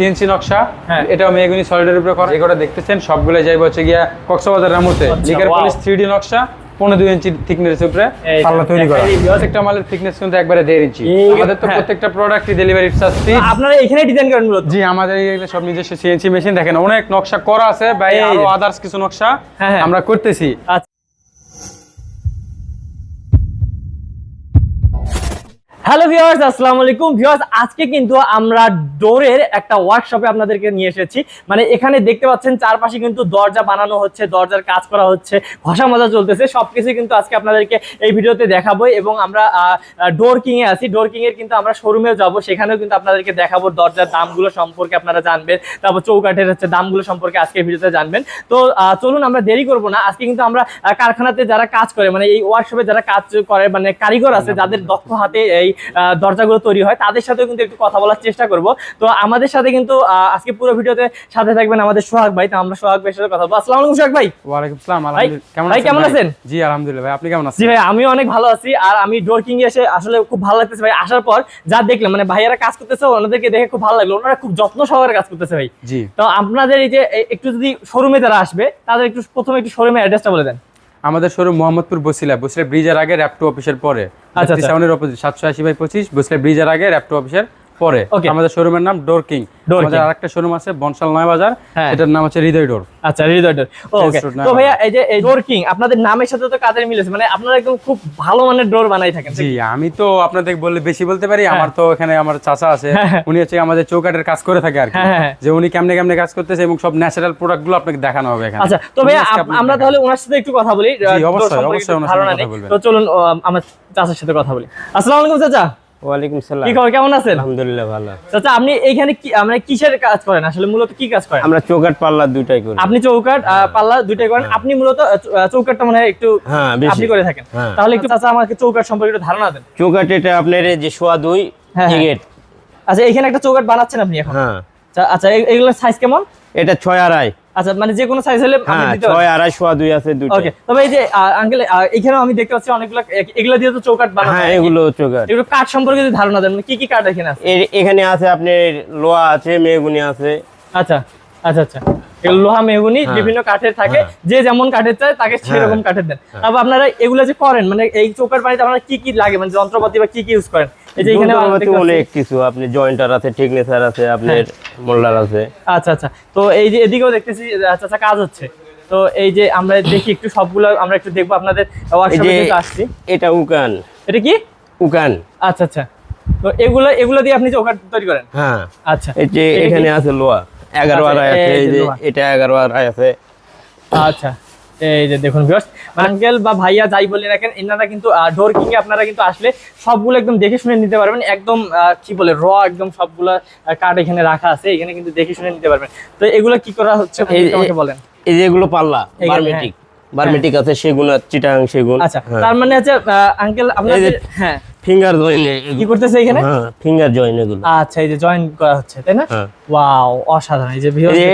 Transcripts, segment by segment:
CNC নকশা হ্যাঁ। এটাও মেগুনি সলিডের উপরে করা। যেগুলো দেখতেছেন সবগুলো যাইব হচ্ছে গিয়া কক্সবাজার রামুতে আচ্ছা, লিকার পলিশ থ্রি নকশা পনেরো দুই ইঞ্চি থিকনেস উপরে পাল্লা তৈরি করা। প্রত্যেকটা মালের থিকনেস কিন্তু একবারে দেড় ইঞ্চি। আমাদের তো হ্যাঁ। প্রত্যেকটা প্রোডাক্টই ডেলিভারি চার্জ ফ্রি আপনারা এখানে ডিজাইন করেন মূলত? জি আমাদের এগুলো সব নিজস্ব সিএনসি মেশিন দেখেন অনেক নকশা করা আছে আরও আদার্স কিছু নকশা হ্যাঁ। আমরা করতেছি। হ্যালো ভিউয়ার্স আসসালামু আলাইকুম। ভিউয়ার্স আজকে কিন্তু আমরা ডোরের একটা ওয়ার্কশপে আপনাদেরকে নিয়ে এসেছি। মানে এখানে দেখতে পাচ্ছেন, চারপাশে কিন্তু দরজা বানানো হচ্ছে, দরজার কাজ করা হচ্ছে, ঘষা মাজা চলতেছে। সবকিছু কিন্তু আজকে আপনাদেরকে এই ভিডিওতে দেখাবো এবং আমরা ডোর কিং এ আছি। ডোর কিং এর কিন্তু আমরা শোরুমেও যাব। সেখানেও কিন্তু আপনাদেরকে দেখাবো দরজার দামগুলো সম্পর্কে আপনারা জানবেন। তারপর চৌকাঠের হচ্ছে দামগুলো সম্পর্কে আজকে ভিডিওতে জানবেন। তো চলুন আমরা দেরি করব না। আজকে কিন্তু আমরা কারখানাতে যারা কাজ করে মানে এই ওয়ার্কশপে যারা কাজ করে মানে কারিগর আছে, যাদের দক্ষ হাতে এই দরজাগুলো তৈরি হয় তাদের সাথেও কিন্তু একটু কথা বলার চেষ্টা করব। তো আমাদের সাথে কিন্তু আজকে পুরো ভিডিওতে সাথে থাকবেন আমাদের সোহাগ ভাই তো আমরা সোহাগ ভাইয়ের সাথে কথা বলব। আসসালামু আলাইকুম সোহাগ ভাই। ওয়ালাইকুম আসসালাম ভাই, আলহামদুলিল্লাহ। ভাই, কেমন আছেন? জি আলহামদুলিল্লাহ ভাই আপনি কেমন আছেন? জি ভাই আমি অনেক ভালো আছি আর আমি ডোর কিং এসে আসলে খুব ভালো লাগতেছে ভাই আসার পর যা দেখলাম মানে ভাইয়ারা কাজ করতেছে ওনাদেরকে দেখে খুব ভালো লাগল ওনারা খুব যত্ন সহকারে কাজ করতেছে ভাই। জি। তো আপনাদের এই যে একটু যদি শোরুমে যারা আসবে তাদের একটু প্রথমে একটু শোরুমের অ্যাড্রেসটা বলে দেন। আমাদের শোরুম মোহাম্মদপুর বসিলা বসিলা ব্রিজের আগে র্যাপটো অফিসের পরে আচ্ছা, আচ্ছা। সাউন্ডের অপোজিট সাতশো আশি বাই পঁচিশ বসিলা ব্রিজের আগে র্যাপটো অফিসের পরে আমাদের শোরুমের নাম ডোর কিং আমাদের। আরেকটা শোরুম আছে বনশাল নয় বাজার। হ্যাঁ। এটার নাম হচ্ছে হৃদয় ডোর আচ্ছা হৃদয় ডোর ওকে তো ভাইয়া এই যে এই ডোর কিং আপনাদের নামের সাথে তো কাজের মিলেছে মানে আপনারা একদম খুব ভালো মানের ডোর বানাই থাকেন জি আমি তো আপনাদের বললে বেশি বলতে পারি আমার তো এখানে আমার চাচা আছে হ্যাঁ, হ্যাঁ। উনি হচ্ছে আমাদের চৌকাটের কাজ করে থাকে আর কি। হ্যাঁ, হ্যাঁ, হ্যাঁ। যে উনি কেমনে কেমনে কাজ করতেছে এবং সব ন্যাচারাল প্রোডাক্টগুলো আপনাকে দেখানো হবে এখানে। আচ্ছা তো ভাইয়া আমরা তাহলে ওনার সাথে একটু কথা বলি। জি, অবশ্যই, অবশ্যই ওনার সাথে কথা বলবেন। তো চলুন আমার চাচার সাথে কথা বলি। আসসালামু আলাইকুম চাচা। ওয়ালাইকুম সালাম। কি খবর কেমন আছেন? আলহামদুলিল্লাহ ভালো। চাচা আপনি এইখানে কি কিসের কাজ করেন? আসলে মূলত কি কাজ করেন? আমরা চৌকাট পাল্লা দুটাই করি। আপনি চৌকাট পাল্লা দুইটাই করেন। আপনি মূলত চৌকাটটা মনে হয় একটু হ্যাঁ, আপনি করে থাকেন। হ্যাঁ। তাহলে একটু চাচা আমাকে চৌকাট সম্পর্কে একটু ধারণা দেন। চৌকাট এটা আপনার যে সোয়া দুই হ্যাঁ, হ্যাঁ। আচ্ছা এখানে একটা চৌকাট বানাচ্ছেন আপনি এখন? হ্যাঁ। আচ্ছা, আচ্ছা এগুলোর সাইজ কেমন? এটা ছয় আড়াই। আচ্ছা মানে যে কোনো সাইজ হলে আপনি হ্যাঁ ছয় আড়াই সোয়া দুই আছে দুটো। ওকে তবে এই যে আঙ্কেল এখানে আমি দেখতে পাচ্ছি অনেকগুলো এগুলো দিয়ে তো চৌকাট বানানো হ্যাঁ এগুলো চৌকাট এগুলো কাঠ সম্পর্কে যদি ধারণা দেন মানে কি কি কাঠ এখানে আছে? এখানে আছে আপনার লোহা আছে মেগুনি আছে। আচ্ছা আচ্ছা আচ্ছা। লোহা মেহগুনি হ্যাঁ। বিভিন্ন কাঠের থাকে যে যেমন কাঠের চায় তাকে সেরকম কাঠের দেন। তারপর আপনারা এগুলো যে করেন মানে এই চোখের বাড়িতে আপনারা কি কি লাগে মানে যন্ত্রপাতি বা কি কি ইউজ করেন? এই যে এখানে আমরা যন্ত্রপাতি দেখতে অনেক কিছু আপনি জয়েন্টার আছে টেকনেসার আছে আপনার মোল্ডার আছে। আচ্ছা আচ্ছা। তো এই যে এদিকেও দেখতেছি আচ্ছা আচ্ছা কাজ হচ্ছে। তো এই যে আমরা দেখি একটু সবগুলো আমরা একটু দেখব আপনাদের ওয়ার্কশপে আসছি। এটা উকান। এটা কি? উকান। আচ্ছা আচ্ছা। তো এগুলো এগুলো দিয়ে আপনি তৈরি করেন? হ্যাঁ। আচ্ছা। এই যে এখানে আছে লোহা। এগারো আচ্ছা, আড়াই আছে এই যে যে এটা এগারো আড়াই আছে। আচ্ছা এই যে দেখুন ভিউয়ার্স আঙ্কেল বা ভাইয়া যাই বলে রাখেন এনারা কিন্তু ডোর কিং আপনারা কিন্তু আসলে সবগুলো একদম দেখে শুনে নিতে পারবেন। একদম কি বলে র একদম সবগুলা কার্ড এখানে রাখা আছে এখানে কিন্তু দেখে শুনে নিতে পারবেন। তো এগুলো কি করা হচ্ছে আমাকে বলেন। এই যে এগুলো পাল্লা এগুলো, বার্মেটিক। বার্মেটিক আছে সেগুন চিটাং সেগুন আচ্ছা তার মানে হচ্ছে আঙ্কেল আপনাদের হ্যাঁ। ফিঙ্গার জয়েন কি করতেছে এখানে? হ্যাঁ ফিঙ্গার জয়েন এগুলো। আচ্ছা এই যে জয়েন করা হচ্ছে তাই না? হ্যাঁ। ওয়াও অসাধারণ এই যে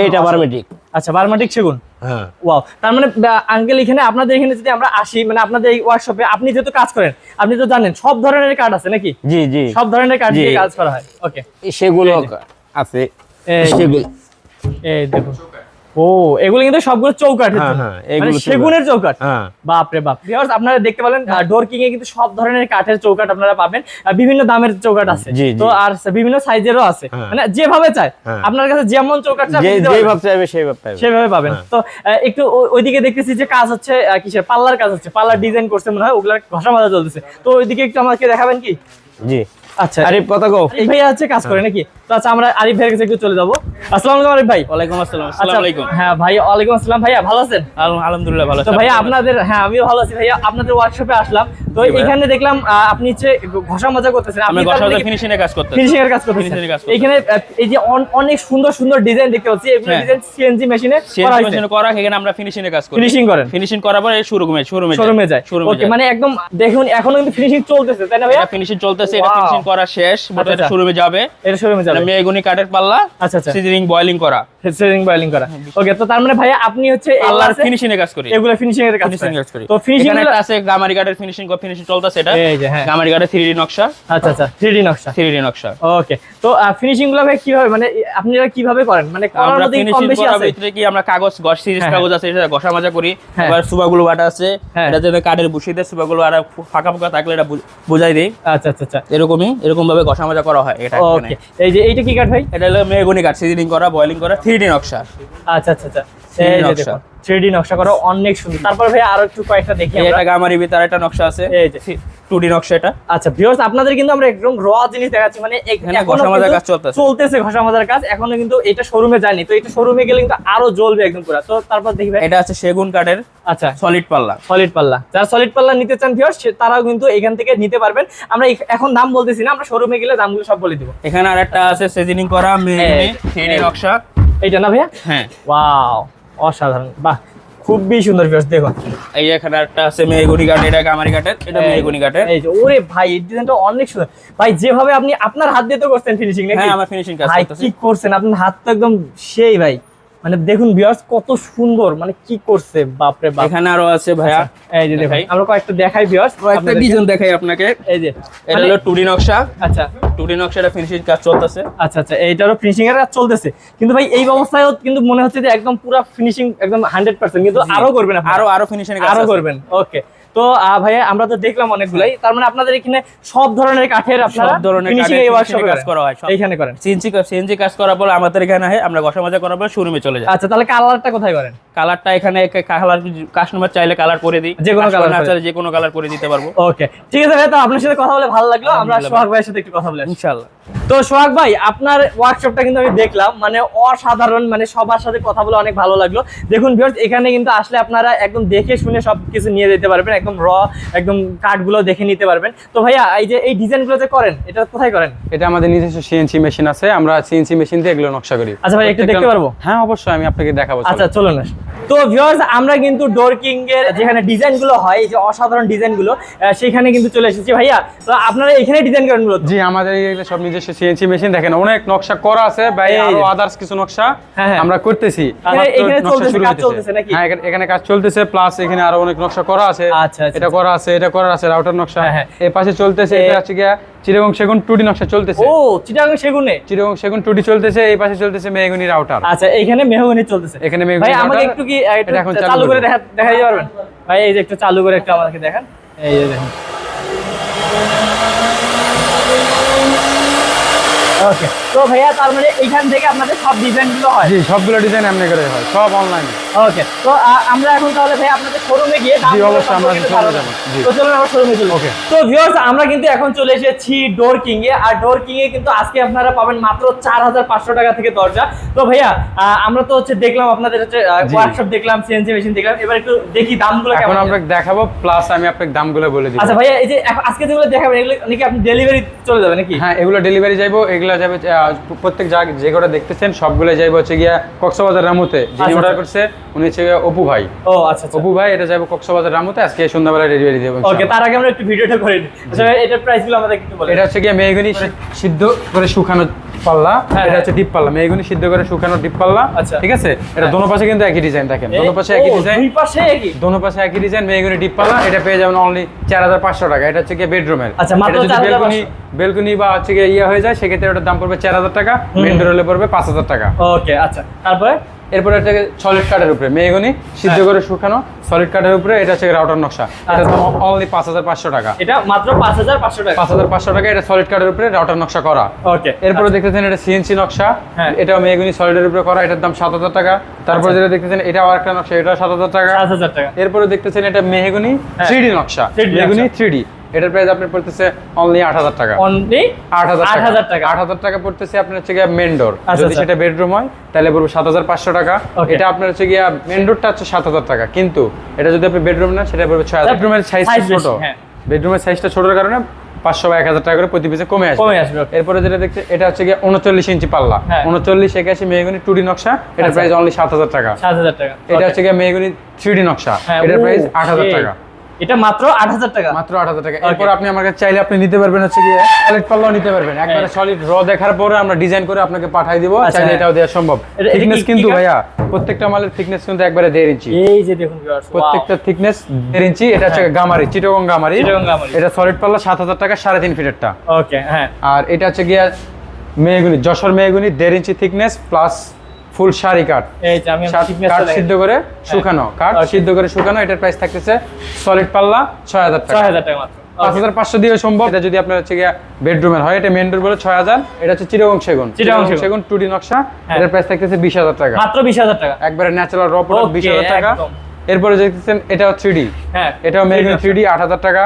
এটা অসাধারণ। আচ্ছা বারমাটিক সেগুন? হ্যাঁ। ওয়াও তার মানে আঙ্কেল এখানে আপনাদের এখানে যদি আমরা আসি মানে আপনাদের এই ওয়ার্কশপে আপনি যেহেতু কাজ করেন আপনি তো জানেন সব ধরনের কার্ড আছে নাকি? জি জি। সব ধরনের কার্ড দিয়ে কাজ করা হয়। ওকে সেগুলো আছে। যে। এই দেখুন। ও এগুলো কিন্তু সবগুলো চৌকাঠ। হ্যাঁ, হ্যাঁ, মানে। সেগুনের চৌকাঠ। হ্যাঁ। বাপ। রে বাপ আপনারা দেখতে পেলেন ডোর কিং এ কিন্তু সব ধরনের কাঠের চৌকাঠ আপনারা পাবেন। বিভিন্ন দামের চৌকাঠ আছে। তো আর বিভিন্ন সাইজেরও আছে। মানে যেভাবে চায় হ্যাঁ। আপনার কাছে যেমন চৌকাঠ সেভাবে পাবেন। তো একটু ওইদিকে দেখতেছি যে কাজ হচ্ছে কিসের? পাল্লার কাজ হচ্ছে। পাল্লার ডিজাইন করছে মনে হয় ওগুলার ঘষা মাজা চলতেছে। তো ওইদিকে একটু আমাকে দেখাবেন কি? জি। আচ্ছা। কও। আরিফ ভাইয়া হচ্ছে কাজ করে নাকি? তো আচ্ছা আমরা আরিফ ভাইয়ের কাছে একটু চলে যাব। আসসালামু আলাইকুম আরিফ ভাই। ওয়ালাইকুম আসসালাম আচ্ছা, আসসালামু আলাইকুম। হ্যাঁ ভাই ওয়ালাইকুম আসসালাম। ভাইয়া ভালো আছেন? আলহামদুলিল্লাহ ভালো আছি। ভাইয়া আপনাদের হ্যাঁ আমিও ভালো আছি। ভাইয়া আপনাদের ওয়ার্কশপে আসলাম। তো এখানে দেখলাম আপনি ঘষা মাজা করতেছেন। ফিনিশিং এর কাজ ফিনিশিং এর কাজ। এখানে এই যে অনেক সুন্দর সুন্দর ডিজাইন দেখতে পাচ্ছি। এগুলো হ্যাঁ। ডিজাইন সিএনজি মেশিনে করা হয়েছে। মেশিনে করা এখানে আমরা ফিনিশিং এর কাজ করি। ফিনিশিং করেন। ফিনিশিং করার পরে শোরুমে শোরুমে শোরুমে যায় ওকে মানে একদম দেখুন এখনও কিন্তু ফিনিশিং চলতেছে তাই না ভাইয়া? ফিনিশিং চলতেছে এটা ফিনিশিং করা শেষ আচ্ছা, আচ্ছা। শোরুমে যাবে। এটা শোরুমে যাবে। মেগুনি কাঠের পাল্লা আচ্ছা আচ্ছা। সিজনিং বয়লিং করা। সেটিং বয়লিং করা। ওকে তো তার মানে ভাইয়া আপনি হচ্ছে আল্লাহর ফিনিশিং এর কাজ করি। এগুলো ফিনিশিং এর কাজ ফিনিশিং করেন। কাজ করি। তো ফিনিশিং এখানে আছে গামারি কাঠের ফিনিশিং ফিনিশিং চলতেছে এটা। এই যে হ্যাঁ। গামারি কাঠের 3D নকশা। আচ্ছা আচ্ছা 3D নকশা। 3D নকশা। ওকে তো ফিনিশিংগুলো ভাই কীভাবে মানে আপনারা কীভাবে করেন? মানে করার আমরা মধ্যে কম বেশি আছে? ভিতরে কি আমরা কাগজ গস সিরিজ হ্যাঁ, কাগজ আছে এটা ঘষা মাজা করি। হ্যাঁ। এবার সুবাগুলো বাটা আছে। হ্যাঁ। এটা যেন কাঠের বুশিতে সুবাগুলো আর ফাঁকা ফাঁকা থাকলে এটা বুঝাই দেই। আচ্ছা আচ্ছা আচ্ছা। এরকমই এরকম ভাবে ঘষা মাজা করা হয় এটা এই যে এইটা কি কাঠ ভাই? এটা হলো মেগুনি কাঠ সিজনিং করা বয়লিং করা থ্রি ডি নকশা। আচ্ছা আচ্ছা আচ্ছা। 3D নকশা। দেখুন 3D নকশা করা অনেক সুন্দর। তারপর ভাই আরও একটু কয়েকটা দেখি এটা গামারি ভিতরে একটা নকশা আছে। এই যে 2D নকশা এটা। আচ্ছা ভিউয়ার্স আপনাদের কিন্তু আমরা একদম র জিনিস দেখাচ্ছি। মানে এখানে এখনও ঘষা মাজার কিন্তু কাজ চলতেছে। চলতেছে ঘষা মাজার কাজ। এখনও কিন্তু এটা শোরুমে যায়নি। তো এটা শোরুমে গেলে কিন্তু আরও জ্বলবে একদম পুরো। তো তারপর দেখি ভাই। এটা আছে সেগুন কাঠের আচ্ছা। সলিড পাল্লা। সলিড পাল্লা। যারা সলিড পাল্লা নিতে চান ভিউয়ার্স তারাও কিন্তু এখান থেকে নিতে পারবেন। আমরা এখন দাম বলতেছি না আমরা শোরুমে গেলে দামগুলো সব বলে দিব। এখানে আরেকটা আছে সিজনিং করা এই, 3D নকশা। এইটা না ভাইয়া? হ্যাঁ। ওয়াও অসাধারণ। বাহ খুবই সুন্দর ভিউয়ার্স দেখো। এই যে এখানে একটা আছে মেহগুনি কাঠ এটা গামারি কাঠের এটা মেহগুনি মেগুনি কাঠের এই যে ওরে ভাই এই ডিজাইনটা অনেক সুন্দর। ভাই যেভাবে আপনি আপনার হাত দিয়ে তো করছেন ফিনিশিং নাকি? হ্যাঁ আমার ফিনিশিং কাজ ভাই করতেছি। কি করছেন? আপনার হাত তো একদম সেই ভাই। মানে দেখুন ভিউয়ার্স কত সুন্দর। মানে কি করছে বাপরে বাপ। এখানে আরও আছে ভাইয়া। এই যে ভাই। আমরা কয়েকটা দেখাই ভিউয়ার্স কয়েকটা ডিজাইন দেখাই আপনাকে। এই যে এটা মানে- হলো 2D নকশা। আচ্ছা। 2D নকশাটা ফিনিশিং কাজ চলতেছে। আচ্ছা আচ্ছা এইটারও ফিনিশিং এর কাজ চলতেছে। কিন্তু ভাই এই অবস্থায়ও কিন্তু মনে হচ্ছে যে একদম পুরো ফিনিশিং একদম 100% কিন্তু আরও করবেন। আরও আরও ফিনিশিং কাজ আরও করবেন। ওকে তো ভাইয়া আমরা তো দেখলাম অনেকগুলাই। তার মানে আপনাদের এখানে সব ধরনের কাঠের আপনারা সব ধরনের ফিনিশিং এই ওয়ার্কশপে কাজ করা হয়। করেন। কাজ করার পর আমাদের এখানে হয় আমরা ঘষা মাজা করার পর শোরুমে চলে যাই। আচ্ছা তাহলে কালারটা কোথায় করেন? কালারটা এখানে কালার কাস্টমার চাইলে কালার করে দিই। যে কোনো করে। চাইলে যে কোনো কালার করে দিতে পারব। ওকে ঠিক আছে ভাই তো আপনার সাথে কথা বলে ভালো লাগল। আমরা। সোহাগ ভাইয়ের সাথে একটু কথা বলে। ইনশাআল্লাহ। তো সোহাগ ভাই আপনার ওয়ার্কশপটা কিন্তু আমি দেখলাম মানে অসাধারণ মানে সবার সাথে কথা বলে অনেক ভালো লাগল। দেখুন ভিউয়ার্স এখানে কিন্তু আসলে আপনারা একদম দেখে শুনে সব কিছু নিয়ে যেতে পারবেন একদম র একদম কাঠগুলো দেখে নিতে পারবেন। তো ভাইয়া এই যে এই ডিজাইনগুলো যে করেন এটা কোথায় করেন? এটা আমাদের নিজস্ব সিএনসি মেশিন আছে আমরা সিএনসি মেশিন দিয়ে এগুলো নকশা করি। আচ্ছা ভাই, একটু দেখতে পারব? হ্যাঁ অবশ্যই আমি আপনাকে দেখাবো আচ্ছা চলুন না। তো ভিউয়ার্স আমরা কিন্তু ডোর কিং এর যেখানে ডিজাইনগুলো হয় এই যে অসাধারণ ডিজাইনগুলো সেখানে কিন্তু চলে এসেছি ভাইয়া। তো আপনারা এখানে ডিজাইন করেন জি আমাদের সব নিজস্ব সিএনসি মেশিন দেখেন অনেক নকশা করা আছে ভাই আরও আদার্স কিছু নকশা হ্যাঁ, হ্যাঁ। আমরা করতেছি। এখানে- হ্যাঁ এখানে- কাজ চলতেছে প্লাস এখানে আরও অনেক নকশা করা আছে। আচ্ছা, আচ্ছা, এটা করা আছে এটা করা আছে রাউটার নকশা। এই পাশে চলতেছে এটা আছে গিয়া চিরগং সেগুন টুডি নকশা চলতেছে। ও চিটাগাং সেগুনে? চিরগং সেগুন টুডি চলতেছে এই পাশে চলতেছে মেহগুনি রাউটার আচ্ছা এখানে মেহগনি চলতেছে। এখানে মেহগনি ভাই আমাকে একটু কি এখন চালু করে দেখা দেখা দিতে পারবেন? ভাই এই যে একটু চালু করে একটু আমাকে দেখান। এই দেখেন। ওকে তো ভাইয়া তার মানে এইখান থেকে আপনাদের সব ডিজাইনগুলো হয় জি সবগুলো ডিজাইন এমনি করে হয় সব অনলাইন ওকে তো আমরা এখন তাহলে ভাই আপনাদের শোরুমে গিয়ে দামগুলো অবশ্যই আমরা যাব। জি। তো চলুন আমরা শোরুমে চলি Okay. তো ভিউয়ার্স আমরা কিন্তু এখন চলে এসেছি ডোর কিং এ আর ডোর কিং এ কিন্তু আজকে আপনারা পাবেন মাত্র চার হাজার পাঁচশো টাকা থেকে দরজা তো ভাইয়া আমরা তো হচ্ছে দেখলাম আপনাদের হচ্ছে জি। ওয়ার্কশপ দেখলাম সিএনজি মেশিন দেখলাম এবার একটু দেখি দামগুলো এখন কেমন আমরা দেখাবো প্লাস আমি আপনাকে দামগুলো বলে দিব আচ্ছা ভাইয়া এই যে এখন- আজকে যেগুলো দেখাবেন এগুলো নাকি আপনি ডেলিভারি চলে যাবে নাকি হ্যাঁ এগুলো ডেলিভারি যাইবো এগুলো যাবে প্রত্যেক জায়গা যে কটা দেখতেছেন সবগুলো যাইবো হচ্ছে গিয়া কক্সবাজার রামুতে। যিনি আচ্ছা, অর্ডার আচ্ছা। করছে উনি হচ্ছে অপু ভাই। ও আচ্ছা আচ্ছা। অপু ভাই এটা যাবে কক্সবাজার রামুতে। আজকে সন্ধ্যাবেলা ডেলিভারি দেবো ওকে তার আগে আমরা একটু ভিডিওটা করে নিই। আচ্ছা এটার প্রাইসগুলো আমাদের একটু বলেন। এটা হচ্ছে গিয়ে মেহগুনি সিদ্ধ করে শুকানো পাল্লা। হ্যাঁ, এটা হ্যাঁ। হচ্ছে ডিপ পাল্লা। মেহগুনি সিদ্ধ করে শুকানো ডিপ পাল্লা। আচ্ছা। ঠিক আছে? এটা হ্যাঁ। দোনো পাশে কিন্তু একই ডিজাইন দেখেন দোনো পাশে একই ডিজাইন দুই পাশে একই? দোনো পাশে একই ডিজাইন মেহগুনি ডিপ পাল্লা। এটা পেয়ে যাবেন অনলি চার হাজার পাঁচশো টাকা। এটা হচ্ছে গিয়ে বেডরুমের আচ্ছা, মাত্র এটা যদি 4,500 বেলকনি বেলকনি বা হচ্ছে গিয়ে ইয়ে হয়ে যায় সেক্ষেত্রে ওটার দাম পড়বে চার হাজার টাকা মেন ডোর হলে পড়বে পাঁচ হাজার টাকা। ওকে আচ্ছা। তারপরে? এরপরে হচ্ছে সলিড কাঠের উপরে মেহগুনি সিদ্ধ হ্যাঁ। করে শুকানো সলিড কাঠের উপরে এটা হচ্ছে রাউটার নকশা। এটা আচ্ছা। অনলি পাঁচ হাজার পাঁচশো টাকা। এটা মাত্র পাঁচ হাজার পাঁচশো টাকা। পাঁচ হাজার পাঁচশো টাকা এটা সলিড কাঠের উপরে রাউটার নকশা করা। ওকে এরপরে দেখতেছেন এটা সিএনসি নকশা। হ্যাঁ। এটা মেহগুনি সলিডের উপরে করা এটার দাম সাত হাজার টাকা। তারপরে আচ্ছা। যেটা দেখতেছেন এটা আর একটা নকশা এটা সাত হাজার টাকা। সাত হাজার টাকা। এরপরে দেখতেছেন এটা মেহগুনি হ্যাঁ। থ্রি ডি নকশা। 3D মেহগুনি থ্রি ডি এটার প্রাইস আপনার পড়তেছে অনলি আট হাজার টাকা। অনলি আট হাজার আট হাজার টাকা। আট হাজার টাকা পড়তেছে আপনার হচ্ছে গিয়া মেন্ডোর আচ্ছা, যদি আচ্ছা। সেটা বেডরুম হয় তাহলে পড়বে সাত হাজার পাঁচশো টাকা। এটা আপনার হচ্ছে গিয়া মেন্ডোরটা হচ্ছে সাত হাজার টাকা। কিন্তু এটা যদি আপনি বেডরুম না সেটা পড়বে ছয় হাজার। বেডরুমের Size ছোট। বেডরুমের সাইজটা ছোটোর কারণে পাঁচশো বা এক হাজার টাকা করে প্রতি পিসে কমে আসবে। কমে আসবে, এরপরে যেটা দেখতে এটা হচ্ছে গিয়ে উনচল্লিশ ইঞ্চি পাল্লা। হ্যাঁ। উনচল্লিশ একাশি মেহগুনি টু ডি নকশা। এটা আচ্ছা। প্রাইস অনলি সাত হাজার টাকা। সাত হাজার টাকা। এটা হচ্ছে গিয়ে মেহগুনি থ্রি ডি নকশা। হ্যাঁ, এটার প্রাইস আট হাজার টাকা। এটা মাত্র আট হাজার টাকা। মাত্র আট হাজার টাকা। এরপর আপনি আমার কাছে চাইলে আপনি নিতে পারবেন হচ্ছে গিয়ে সলিড পাল্লাও নিতে পারবেন। একবারে সলিড র দেখার পরে আমরা ডিজাইন করে আপনাকে দিব। আচ্ছা, চাইলে হ্যাঁ। এটাও দেওয়া সম্ভব। থিকনেস কিন্তু ভাইয়া প্রত্যেকটা মালের থিকনেস কিন্তু একবারে দেড় ইঞ্চি এই যে দেখুন wow. প্রত্যেকটা থিকনেস দেড় ইঞ্চি এটা হচ্ছে গামারি চিটগং গামারি। চিটাগং গামারি। এটা সলিড পাল্লা সাত হাজার টাকা সাড়ে তিন ফিটেরটা ওকে হ্যাঁ। আর এটা হচ্ছে গিয়া মেহগুনি যশোর মেহগুনি দেড় ইঞ্চি থিকনেস প্লাস ফুল শাড়ি কাঠ কাঠ সিদ্ধ করে শুকানো। কাঠ সিদ্ধ করে শুকানো এটার প্রাইস থাকতেছে সলিড পাল্লা ছয় হাজার টাকা। ছয় হাজার টাকা মাত্র। পাঁচ হাজার পাঁচশো দিয়ে সম্ভব। এটা যদি আপনার হচ্ছে গিয়া বেডরুমের হয় এটা মেন ডোর বলে ছয় হাজার। এটা হচ্ছে চিরগং সেগুন। সেগুন। টু ডি নকশা। হ্যাঁ। এটার প্রাইস থাকতেছে বিশ হাজার টাকা। মাত্র বিশ হাজার টাকা। একবারে ন্যাচারাল র প্রোডাক্ট বিশ হাজার টাকা। এরপরে দেখতেছেন এটাও থ্রি ডি হ্যাঁ এটাও মেগুনি থ্রি ডি আট হাজার টাকা।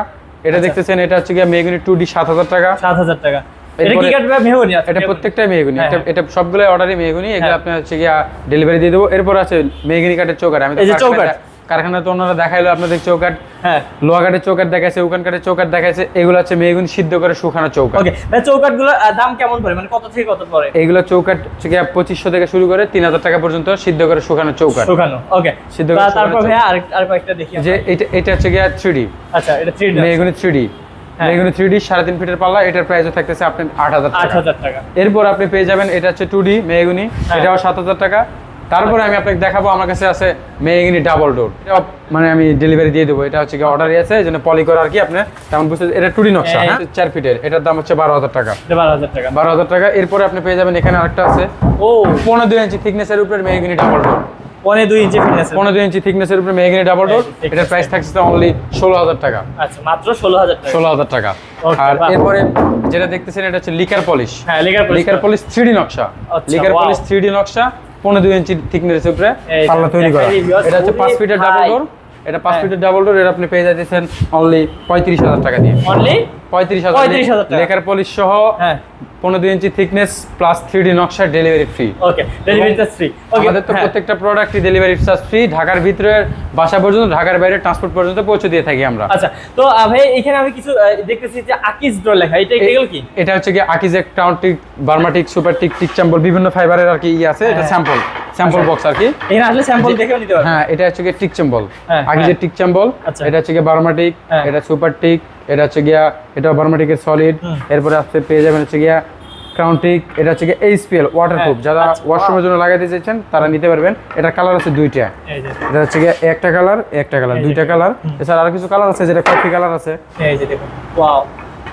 এটা আচ্ছা। দেখতেছেন এটা হচ্ছে গিয়া মেগুনি টু ডি সাত হাজার টাকা। সাত হাজার টাকা। এটা কি কাটবে মেহগনি আছে এটা প্রত্যেকটাই মেহগুনি। হ্যাঁ, এটা হ্যাঁ। এটা সবগুলো অর্ডারই মেহগুনি। এগুলো হ্যাঁ। হচ্ছে গিয়া ডেলিভারি দিয়ে দেবো। এরপর আছে মেহগুনি কাঠের চৌকাট আমি এই যে কারখানায়- চৌকাঠ। কারখানায় তো ওনারা দেখাইলো আপনাদের চৌকাট হ্যাঁ। লোহা কাঠের চৌকাট দেখাইছে উকান চৌকাট দেখাইছে। এগুলো হচ্ছে সিদ্ধ করে শুকানো চৌকাট ওকে চৌকাটগুলো দাম কেমন পড়ে? মানে কত থেকে কত পড়ে? এইগুলো চৌকাট হচ্ছে পঁচিশশো থেকে শুরু করে তিন হাজার টাকা পর্যন্ত সিদ্ধ করে শুকানো চৌকাট শুকানো ওকে সিদ্ধ করে তারপর চৌকাঠ। ভাইয়া আর কয়েকটা দেখি যে এটা এটা হচ্ছে গিয়া থ্রি আচ্ছা এটা থ্রি মেহগুনি থ্রি হ্যাঁ। থ্রি ডি সাড়ে তিন ফিটের পাল্লা এটার প্রাইসও থাকতেছে আপনার আট হাজার আট টাকা হাজার টাকা। এরপর আপনি পেয়ে যাবেন এটা হচ্ছে টু ডি হ্যাঁ। এটাও সাত হাজার টাকা। তারপরে আমি আপনাকে দেখাবো আমার কাছে আছে মেহগুনি ডাবল ডোর এটা মানে আমি ডেলিভারি দিয়ে দেবো এটা হচ্ছে কি অর্ডারই আছে এই জন্য পলি করা আর কি আপনি তেমন বুঝতে এটা টু ডি নকশা হ্যাঁ। হ্যাঁ? চার ফিটের। এটার দাম হচ্ছে বারো হাজার টাকা। বারো হাজার টাকা। বারো হাজার টাকা। এরপরে আপনি পেয়ে যাবেন এখানে আরেকটা আছে। ও। পনেরো দুই ইঞ্চি থিকনেসের উপরে মেহগুনি ডাবল ডোর পনে দুই ইঞ্চি ফিটনেস পনেরো দুই ইঞ্চি থিকনেসের উপরে মেহগুনি ডাবল ডোর এটার প্রাইস থাকছে অনলি ষোলো হাজার টাকা। আচ্ছা মাত্র ষোলো হাজার টাকা। ষোলো হাজার টাকা। আর এরপরে যেটা দেখতেছেন এটা হচ্ছে লিকার পলিশ হ্যাঁ লিকার পলিশ থ্রিডি নকশা। লিকার পলিশ থ্রিডি নকশা পনেরো দুই ইঞ্চি থিকনেস উপরে পাল্লা তৈরি করা। এটা হচ্ছে পাঁচ ফিটের ডাবল। ডোর এটা পাঁচ। ফিটের ডাবল ডোর এটা আপনি পেয়ে যাচ্ছেন অনলি পঁয়ত্রিশ হাজার টাকা দিয়ে। অনলি পঁয়ত্রিশ হাজার 35,000 পলিশ সহ হ্যাঁ। পনেরো inch thickness plus three D নকশা delivery free okay delivery charge free আমাদের তো প্রত্যেকটা প্রোডাক্টই ডেলিভারি চার্জ ফ্রি ঢাকার ভিতরে বাসা পর্যন্ত ঢাকার বাইরে ট্রান্সপোর্ট পর্যন্ত পৌঁছে দিয়ে থাকি আমরা। আচ্ছা তো ভাই এখানে আমি কিছু দেখতেছি যে আকিজ ডোর লেখা এটা এগুলো কি? এটা হচ্ছে কি টাউনটিক বার্মাটিক সুপারটিক টিক চাম্বল বিভিন্ন ফাইবারের আর কি ই আছে এটা হ্যাঁ। স্যাম্পল স্যাম্পল বক্স আর কি। এখানে আসলে স্যাম্পল দেখেও নিতে পারবেন। হ্যাঁ এটা হচ্ছে গিয়ে টিক চাম্বল হ্যাঁ, আকিজের হ্যাঁ। টিক চাম্বল আচ্ছা। এটা হচ্ছে গিয়ে বার্মাটিক হ্যাঁ। এটা সুপার টিক এটা হচ্ছে গিয়া এটা বার্মাটিকের সলিড এরপরে আসতে পেয়ে যাবেন হচ্ছে গিয়া ক্রাউন্টিক এটা হচ্ছে গিয়ে এইচপিএল ওয়াটারপ্রুফ হ্যাঁ, যারা আচ্ছা, ওয়াশরুমের জন্য লাগাইতে চাইছেন তারা নিতে পারবেন। এটা কালার আছে দুইটা। এটা হচ্ছে গিয়ে একটা কালার একটা কালার দুইটা কালার এছাড়া আরও কিছু কালার আছে যেটা কফি কালার আছে। এই যে দেখুন। ওয়াও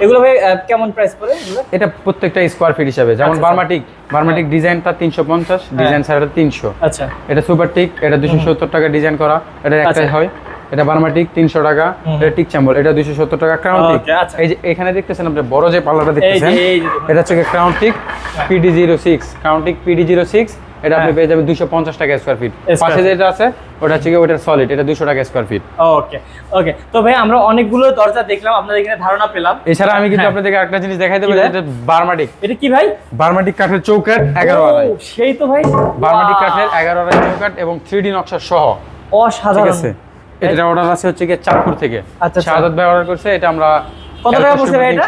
এগুলো ভাই কেমন প্রাইস পড়ে এগুলো? এটা প্রত্যেকটা স্কোয়ার ফিট হিসাবে। যেমন আচ্ছা, বার্মাটিক বার্মাটিক ডিজাইনটা তিনশো পঞ্চাশ ডিজাইন ছাড়া তিনশো। আচ্ছা। এটা সুপার টিক এটা দুশো সত্তর টাকা ডিজাইন করা এটা একটাই আচ্ছা। হয়। এটা বার্মাটিক তিনশো টাকা। এটা টিক এটা দুশো সত্তর টাকা ক্রাউন টিক। আচ্ছা। এই যে এখানে দেখতেছেন আপনি বড় যে পাল্লাটা দেখতেছেন। এটা হচ্ছে crown teak P D zero six crown teak P D zero six এটা আপনি হ্যাঁ। পেয়ে যাবেন দুশো পঞ্চাশ টাকা স্কোয়ার ফিট পাশে যেটা আছে ওটা হচ্ছে ওটার সলিড এটা দুশো টাকা স্কোয়ার ফিট ওকে ওকে তো ভাই আমরা অনেকগুলো দরজা দেখলাম আপনাদের এখানে ধারণা পেলাম। এছাড়া আমি কিন্তু হ্যাঁ। আপনাদেরকে একটা জিনিস দেখাই দেবো এটা বার্মাটিক এটা কি ভাই? বার্মাটিক কাঠের চৌকাট এগারো আড়াই। সেই তো ভাই। বার্মাটিক কাঠের এগারো আড়াই চৌকাট এবং থ্রি ডি নকশা সহ। অসাধারণ। আছে। এটা অর্ডার আছে হচ্ছে গিয়ে চাঁদপুর থেকে আচ্ছা, শাহাদ ভাই অর্ডার করছে এটা আমরা কত টাকা পড়ছে ভাই এটা?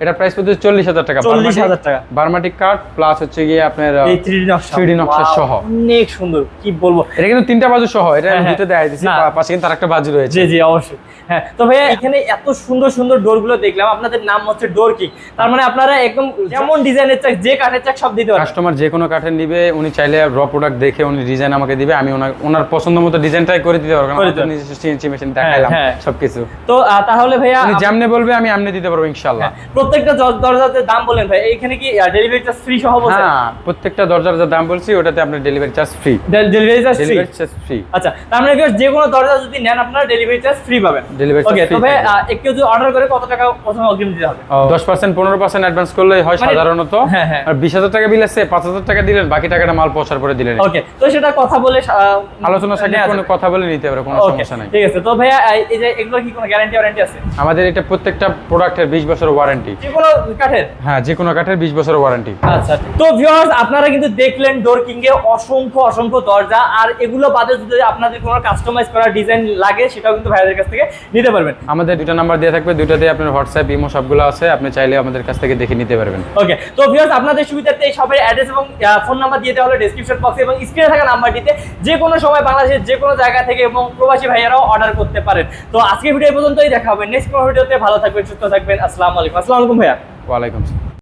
এটা প্রাইস পড়ছে চল্লিশ হাজার টাকা। 40,000 টাকা। বার্মাটিক কাঠ প্লাস হচ্ছে গিয়ে আপনার এই 3D নকশা। 3D নকশা সহ। অনেক সুন্দর কি বলব? এটা কিন্তু তিনটা বাজু সহ এটা হ্যাঁ, হ্যাঁ। দুটো দেখাই দিচ্ছি পাশে কিন্তু আরেকটা বাজু রয়েছে। জি জি অবশ্যই। হ্যাঁ তো ভাইয়া এখানে এত সুন্দর সুন্দর ডোরগুলো দেখলাম আপনাদের নাম হচ্ছে ডোর কিং তার মানে আপনারা একদম যেমন ডিজাইনের চাক যে কাঠের চাক সব দিতে পারবেন। কাস্টমার যে কোনো কাঠের নিবে উনি চাইলে র প্রোডাক্ট দেখে উনি ডিজাইন আমাকে দিবে আমি ওনার ওনার পছন্দ মতো ডিজাইনটাই করে দিতে পারব নিজস্ব সিএনসি মেশিন দেখাইলাম হ্যাঁ। সবকিছু। তো তাহলে ভাইয়া উনি যেমনে বলবে আমি আমনে দিতে পারব ইনশাল্লাহ হ্যাঁ, প্রত্যেকটা দরজাতে দাম বলেন ভাই এখানে কি ডেলিভারি চার্জ ফ্রি সহ বলছেন? হ্যাঁ প্রত্যেকটা দরজার যা দাম বলছি ওটাতে আপনার delivery charge free delivery charge free delivery charge free আচ্ছা তার মানে কি যে কোনো দরজা যদি নেন আপনারা ডেলিভারি চার্জ ফ্রি পাবেন। Charge ওকে তবে। আহ, যদি অর্ডার করে কত টাকা প্রথমে অগ্রিম দিতে হবে? দশ পার্সেন্ট পনেরো পার্সেন্ট অ্যাডভান্স করলে হয় মানে- সাধারণত। হ্যাঁ, হ্যাঁ। আর বিশ হাজার টাকা বিল আছে পাঁচ হাজার টাকা দিলেন বাকি টাকাটা মাল পৌঁছার পরে দিলেন। ওকে তো সেটা কথা বলে আলোচনা সাথে কোনো কথা বলে নিতে পারে কোনো সমস্যা নাই। ঠিক আছে। তো ভাইয়া এই- যে এগুলো কি কোনো গ্যারান্টি ওয়ারেন্টি আছে? আমাদের এটা প্রত্যেকটা প্রোডাক্টের বিশ বছর ওয়ারেন্টি ওয়ারেন্টি যে কোনো কাঠের? হ্যাঁ যে কোনো কাঠের বিশ বছরের ওয়ারেন্টি আচ্ছা তো ভিউয়ার্স আপনারা কিন্তু দেখলেন ডোর কিং এ অসংখ্য অসংখ্য দরজা আর এগুলো বাদে যদি আপনাদের কোনো কাস্টমাইজ করা ডিজাইন লাগে সেটাও কিন্তু ভাইদের কাছ থেকে নিতে পারবেন। আমাদের দুটো নাম্বার দিয়ে থাকবে আপনার হোয়াটসঅ্যাপ ইমো সবগুলো আছে আপনি চাইলে আমাদের কাছ থেকে দেখে নিতে পারবেন। ওকে তো ভিউয়ার্স আপনাদের সুবিধার্থে এই অ্যাড্রেস এবং ফোন নাম্বার দিয়ে দেওয়া হলো ডেসক্রিপশন বক্সে এবং স্ক্রিনে থাকা নাম্বারটিতে যে কোনো সময় বাংলাদেশের যে কোনো জায়গা থেকে এবং প্রবাসী ভাইয়ারাও অর্ডার করতে পারেন। তো আজকে ভিডিও পর্যন্তই দেখা হবে নেক্সট কোনো ভিডিওতে ভালো থাকবেন সুস্থ থাকবেন আসসালামু আলাইকুম। আসসালামু আলাইকুম ভাইয়া। ওয়ালাইকুম আসসালাম।